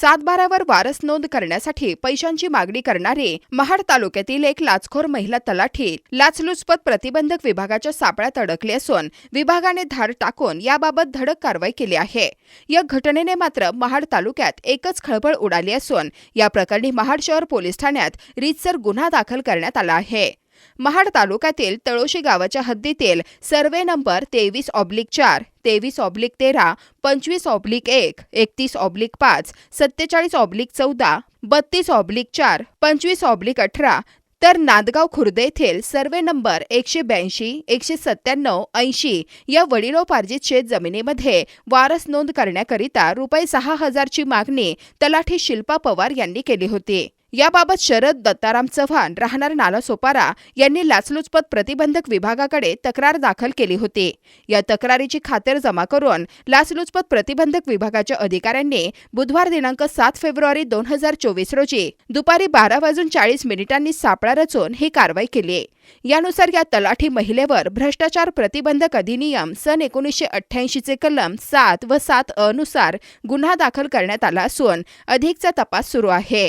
सातबाऱ्यावर वारस नोंद करण्यासाठी पैशांची मागणी करणारे महाड तालुक्यातील एक लाचखोर महिला तलाठी लाचलुचपत प्रतिबंधक विभागाच्या सापळ्यात अडकली असून विभागाने धाड टाकून याबाबत धडक कारवाई केली आहे. या घटनेने मात्र महाड तालुक्यात एकच खळबळ उडाली असून या प्रकरणी महाड शहर पोलीस ठाण्यात रीतसर गुन्हा दाखल करण्यात आला आहे. महाड तालुक्यातील तळोशी गावाच्या हद्दीतील सर्वे नंबर तेवीस ऑब्लिक चार तेवीस ऑब्लिक तेरा पंचवीस ऑब्लिक एक एकतीस ऑब्लिक पाच सत्तेचाळीस ऑब्लिक चौदा बत्तीस ऑब्लिक चार पंचवीस ऑब्लिक अठरा तर नांदगाव खुर्द येथील सर्वे नंबर एकशे ब्याऐंशी एकशे सत्त्याण्णव ऐंशी या वडिलोपार्जित शेत जमिनीमध्ये वारस नोंद करण्याकरिता रुपये सहा हजारची मागणी तलाठी शिल्पा पवार यांनी केली होती. याबाबत शरद दत्ताराम चव्हाण राहणार नालासोपारा यांनी लाचलुचपत प्रतिबंधक विभागाकडे तक्रार दाखल केली होती. या तक्रारीची खातर जमा करून लाचलुचपत प्रतिबंधक विभागाच्या अधिकाऱ्यांनी बुधवार दिनांक सात फेब्रुवारी दोन हजार चोवीस रोजी दुपारी बारा वाजून चाळीस मिनिटांनी सापळा रचून ही कारवाई केली. यानुसार या तलाठी महिलेवर भ्रष्टाचार प्रतिबंधक अधिनियम सन एकोणीसशे अठ्ठ्याऐंशीचे कलम सात व सात अ नुसार गुन्हा दाखल करण्यात आला असून अधिकचा तपास सुरू आहे.